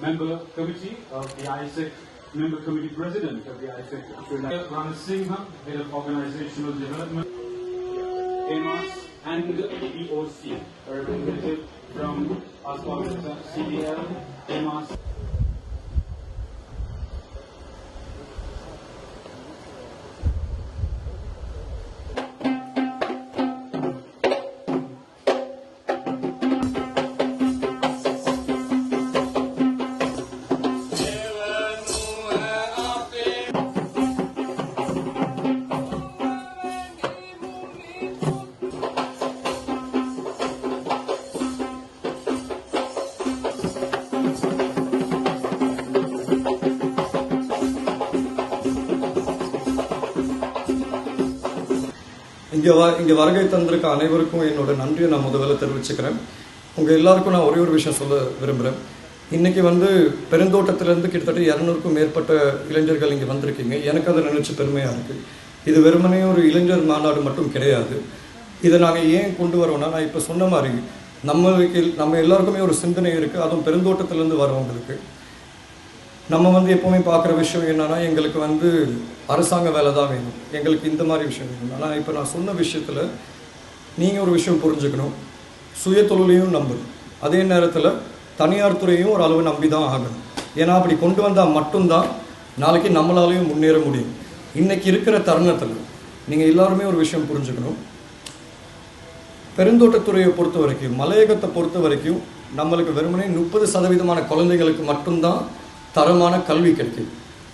member committee of the ISEC, member committee president of the ISEC Rana Singha, head of organizational development, AMAS, and EOC, a representative from sponsor CDL, AMAS. இங்கே வ இங்கே வருகை தந்திருக்க அனைவருக்கும் என்னோட நன்றியை நான் முதல்ல தெரிவிச்சுக்கிறேன். உங்கள் எல்லாருக்கும் நான் ஒரே ஒரு விஷயம் சொல்ல விரும்புகிறேன் இன்றைக்கி வந்து பெருந்தோட்டத்திலேருந்து கிட்டத்தட்ட இரநூறுக்கும் மேற்பட்ட இளைஞர்கள் இங்கே வந்திருக்கீங்க. எனக்கு அதை நினச்சி பெருமையாக இருக்குது இது வெறுமனே ஒரு இளைஞர் மாநாடு மட்டும் கிடையாது. இதை நாங்கள் ஏன் கொண்டு வரோம்னா நான் இப்போ சொன்ன மாதிரி நம்மளுக்கு நம்ம எல்லாருக்குமே ஒரு சிந்தனை இருக்குது அதுவும் பெருந்தோட்டத்திலேருந்து வரவங்களுக்கு. நம்ம வந்து எப்போவுமே பார்க்குற விஷயம் என்னன்னா எங்களுக்கு வந்து அரசாங்க வேலை தான் வேணும். எங்களுக்கு இந்த மாதிரி விஷயம் வேணும். ஆனால் இப்போ நான் சொன்ன விஷயத்தில் நீங்கள் ஒரு விஷயம் புரிஞ்சுக்கணும். சுய தொழிலையும் நம்பணும். அதே நேரத்தில் தனியார் துறையும் ஒரு அளவு நம்பி தான் ஆகணும். ஏன்னா அப்படி கொண்டு வந்தால் மட்டும்தான் நாளைக்கு நம்மளாலையும் முன்னேற முடியும். இன்றைக்கி இருக்கிற தருணத்தில் நீங்கள் எல்லாருமே ஒரு விஷயம் புரிஞ்சுக்கணும். பெருந்தோட்டத்துறையை பொறுத்த வரைக்கும் மலையகத்தை பொறுத்த வரைக்கும் நம்மளுக்கு வெறுமனே முப்பது சதவீதமான குழந்தைகளுக்கு மட்டும்தான் தரமான கல்வி கிடைக்குது.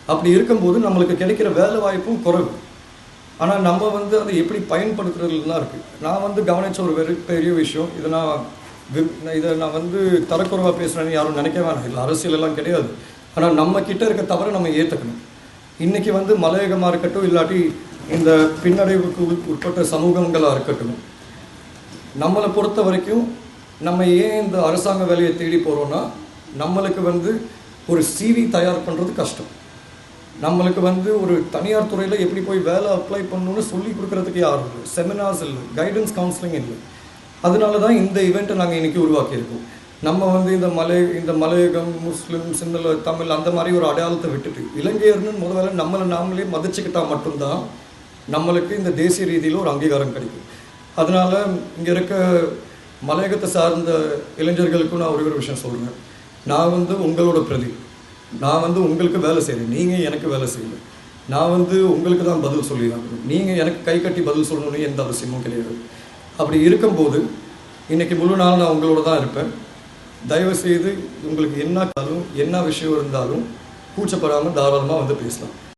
அப்படி இருக்கும்போது நம்மளுக்கு கிடைக்கிற வேலை வாய்ப்பும் குறைவு. ஆனால் நம்ம வந்து அதை எப்படி பயன்படுத்துறதுல தான் இருக்குது நான் வந்து கவனித்த ஒரு வெறு பெரிய விஷயம். இதை நான் இதை நான் வந்து தரக்குறைவாக பேசுகிறேன்னு யாரும் நினைக்க வேணாம். இல்லை அரசியலெல்லாம் கிடையாது. ஆனால் நம்ம கிட்ட இருக்க தவிர நம்ம ஏற்றுக்கணும் இன்றைக்கி வந்து மலையகமாக இருக்கட்டும் இல்லாட்டி இந்த பின்னடைவுக்கு உட்- உட்பட்ட சமூகங்களாக இருக்கட்டும் நம்மளை பொறுத்த வரைக்கும் நம்ம ஏன் இந்த அரசாங்க வேலையை தேடி போகிறோன்னா நம்மளுக்கு வந்து ஒரு சிவி தயார் பண்ணுறது கஷ்டம். நம்மளுக்கு வந்து ஒரு தனியார் துறையில் எப்படி போய் வேலை அப்ளை பண்ணணும்னு சொல்லி கொடுக்குறதுக்கு யாரும் இல்லை. செமினார்ஸ் இல்லை. கைடன்ஸ் கவுன்சிலிங் இல்லை. அதனால தான் இந்த இவெண்ட்டை நாங்கள் இன்றைக்கி உருவாக்கியிருக்கோம். நம்ம வந்து இந்த மலை இந்த மலையகம் முஸ்லீம் சிந்தல தமிழ் அந்த மாதிரி ஒரு அடையாளத்தை விட்டுட்டு இலங்கையர்னு முதல்ல நம்மளை நாமளே மதிச்சுக்கிட்டா மட்டும்தான் நம்மளுக்கு இந்த தேசிய ரீதியில் ஒரு அங்கீகாரம் கிடைக்கும். அதனால் இங்கே இருக்க மலையகத்தை சார்ந்த இளைஞர்களுக்கும் நான் ஒரே ஒரு விஷயம் சொல்கிறேன் நான் வந்து உங்களோட பிரதி. நான் வந்து உங்களுக்கு வேலை செய்கிறேன் நீங்கள் எனக்கு வேலை செய்யணும் நான் வந்து உங்களுக்கு தான் பதில் சொல்லி ஆகணும் நீங்கள் எனக்கு கை கட்டி பதில் சொல்லணும்னு எந்த அவசியமும் கிடையாது. அப்படி இருக்கும்போது இன்றைக்கி முழு நாள் நான் உங்களோட தான் இருப்பேன். தயவு செய்து உங்களுக்கு என்ன காலும் என்ன விஷயம் இருந்தாலும் கூச்சப்படாமல் தாராளமாக வந்து பேசலாம்.